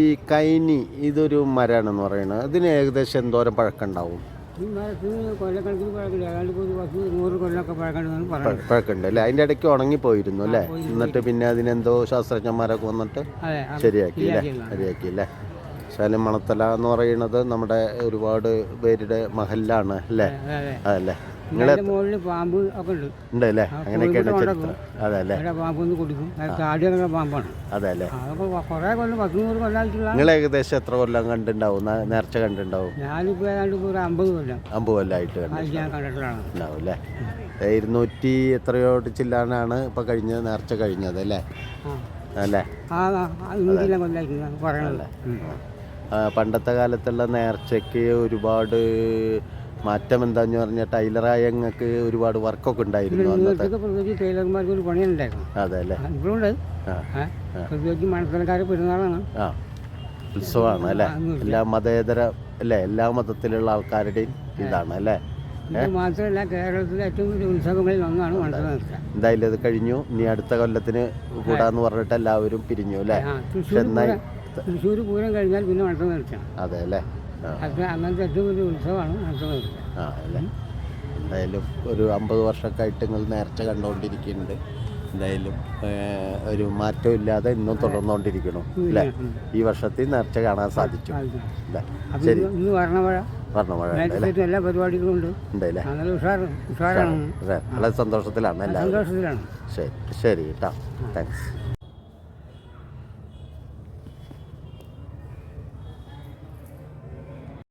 ഈ കൈനി ഇതൊരു മരമാണെന്ന് പറയുന്നത് ഇതിന് ഏകദേശം എന്തോരം പഴക്കം ഉണ്ടാവും? പഴക്കമുണ്ട്. അല്ലേ? അതിന്റെ ഇടയ്ക്ക് ഉണങ്ങിപ്പോയിരുന്നു അല്ലേ? എന്നിട്ട് പിന്നെ അതിനെന്തോ ശാസ്ത്രജ്ഞന്മാരൊക്കെ വന്നിട്ട് ശരിയാക്കി അല്ലേ ശരിയാക്കി അല്ലേ? ശാലം മണത്തല എന്ന് പറയുന്നത് നമ്മുടെ ഒരുപാട് പേരുടെ മഹലാണ് അല്ലേ? അതെ അതെ. അതല്ലേ? അതിന്റെ മുകളിൽ പാമ്പ് ഒക്കെ ഉണ്ട്. ഉണ്ട് അങ്ങനെയൊക്കെ അങ്ങനെയൊക്കെയാണ് ചരിത്രം അതെ അല്ലേ? അവിടെ പാമ്പ് കുടിക്കും. കാടിയൊക്കെ പാമ്പാണ്. അതെ അല്ലേ? അതൊക്കെ കുറേ കൊല്ലം പത്ത് നൂറ് കൊല്ലമായിട്ടുള്ള നിങ്ങൾ ഏകദേശം എത്ര കൊല്ലം കണ്ടിണ്ടാവും നേർച്ച കണ്ടിണ്ടാവും ഞാനിപ്പോൾ ഏതാണ്ട് ഇപ്പോൾ ഒരു അമ്പത് കൊല്ലം. അമ്പത് കൊല്ലമായിട്ട് കണ്ടു ഞാൻ കണ്ടിട്ടുള്ളതാണ്. ഉണ്ടാവും അല്ലേ? ഇരുന്നൂറ്റി എത്രയോ ചില്ലാനാണ് ഇപ്പൊ കഴിഞ്ഞത് നേർച്ച കഴിഞ്ഞത് അല്ലേ? അല്ലേ? പണ്ടത്തെ കാലത്തുള്ള നേർച്ചയ്ക്ക് ഒരുപാട് മാറ്റം എന്താന്ന് പറഞ്ഞാൽ ടൈലറായ ഞങ്ങൾക്ക് ഒരുപാട് വർക്കൊക്കെ ഉണ്ടായിരുന്നു അന്നത്തെ. പ്രത്യേകിച്ച് ടൈലർമാർക്ക് ഒരു പണിയുണ്ടായിരുന്നു. അതെ അല്ലേ? ഇപ്പോഴുണ്ട്? പ്രത്യേകിച്ച് മണത്തലക്കാരെ പെരുന്നാളാണ്. ആ ഉത്സവമാണ് അല്ലേ? എല്ലാ മതേതര അല്ലേ? എല്ലാ മതത്തിലുള്ള ആൾക്കാരുടെയും ഇതാണ് അല്ലേ? മാത്രമല്ല കേരളത്തിലെ ഏറ്റവും വലിയ ഉത്സവങ്ങളിൽ ഒന്നാണ് നേർച്ച എന്തായാലും അത് കഴിഞ്ഞു. ഇനി അടുത്ത കൊല്ലത്തിന് കൂടാന്ന് പറഞ്ഞിട്ട് എല്ലാവരും പിരിഞ്ഞു അല്ലേ? ചെന്നൈ പൂരം തൃശ്ശൂർ പൂരം കഴിഞ്ഞാൽ പിന്നെ നേർച്ചയാണ് അതെ അല്ലേ? അത് അങ്ങനത്തെ ഏറ്റവും വലിയ ഉത്സവമാണ് നേർച്ച ആ അല്ലേ? എന്തായാലും ഒരു അമ്പത് വർഷക്കായിട്ട് നിങ്ങൾ നേർച്ച കണ്ടുകൊണ്ടിരിക്കുന്നുണ്ട് എന്തായാലും ഒരു മാറ്റം ഇല്ലാതെ ഇന്നും തുടർന്നുകൊണ്ടിരിക്കണം അല്ലേ? ഈ വർഷത്തിൽ നേർച്ച കാണാൻ സാധിച്ചു. ശരി. ഇന്ന് ഇന്ന് വരണമഴ പറഞ്ഞ മഴ ഉണ്ട് അല്ലേ? എല്ലാ പരിപാടികളും ഉണ്ട്. ഉണ്ട് നല്ല ഉഷാറാണ്. അതെ വളരെ സന്തോഷത്തിലാണ് എല്ലാവരും സന്തോഷത്തിലാണ്. ശരി ശരി കേട്ടോ. താങ്ക്സ്.